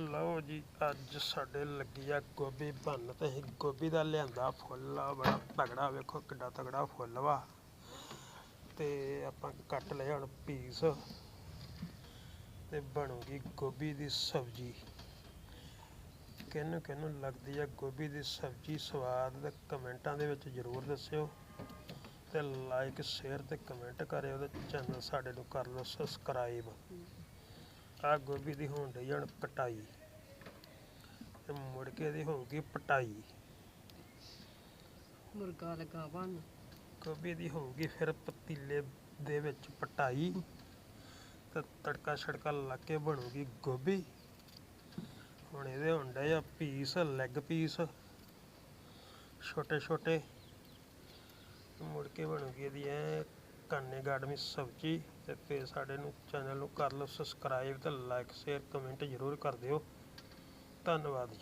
ਲਓ ਜੀ, ਅੱਜ ਸਾਡੇ ਲੱਗੀ ਆ ਗੋਭੀ ਬੰਨ ਤੇ ਅਸੀਂ ਗੋਭੀ ਦਾ ਲਿਆਂਦਾ ਫੁੱਲ, ਆ ਬੜਾ ਤਗੜਾ ਵੇਖੋ ਕਿੱਡਾ ਤਗੜਾ ਫੁੱਲ ਵਾ। ਤੇ ਆਪਾਂ ਕੱਟ ਲਏ ਹੁਣ ਪੀਸ ਤੇ ਬਣੂਗੀ ਗੋਭੀ ਦੀ ਸਬਜ਼ੀ। ਕਿਹਨੂੰ ਕਿਹਨੂੰ ਲੱਗਦੀ ਆ ਗੋਭੀ ਦੀ ਸਬਜ਼ੀ ਸਵਾਦ ਤੇ ਕਮੈਂਟਾਂ ਦੇ ਵਿੱਚ ਜ਼ਰੂਰ ਦੱਸਿਓ ਤੇ ਲਾਈਕ, ਸ਼ੇਅਰ ਤੇ ਕਮੈਂਟ ਕਰਿਓ ਤੇ ਚੈਨਲ ਸਾਡੇ ਨੂੰ ਕਰ ਲਓ ਸਬਸਕ੍ਰਾਈਬ। ਆ ਗੋਭੀ ਦੀ ਹੋਣ ਡਈ ਹੁਣ ਕਟਾਈ ਤੇ ਮੁੜ ਕੇ ਇਹਦੀ ਹੋਊਗੀ ਪਟਾਈ। ਮੁਰਗਾ ਲਗਾ ਬਣ ਗੋਭੀ ਦੀ ਹੋਊਗੀ ਫਿਰ ਪਤੀਲੇ ਦੇ ਵਿੱਚ ਪਟਾਈ। ਤੇ ਤੜਕਾ ਛੜਕਾ ਲਾ ਕੇ ਬਣੂਗੀ ਗੋਭੀ। ਹੁਣ ਇਹਦੇ ਹੋਣ ਡਏ ਆ ਪੀਸ ਲੈਗ ਪੀਸ ਛੋਟੇ ਛੋਟੇ ਮੁੜ ਕੇ ਬਣੂਗੀ ਇਹਦੀ ਐ ਕਾਨੇ ਗਾਰਡਮੀ ਸਬਜ਼ੀ ਤੇ ਫਿਰ ਸਾਡੇ ਨੂੰ ਚੈਨਲ ਨੂੰ ਕਰ ਲਓ ਸਬਸਕ੍ਰਾਈਬ ਤੇ ਲਾਈਕ ਸ਼ੇਅਰ ਕਮੈਂਟ ਜ਼ਰੂਰ ਕਰ ਦਿਓ। ਧੰਨਵਾਦ ਜੀ।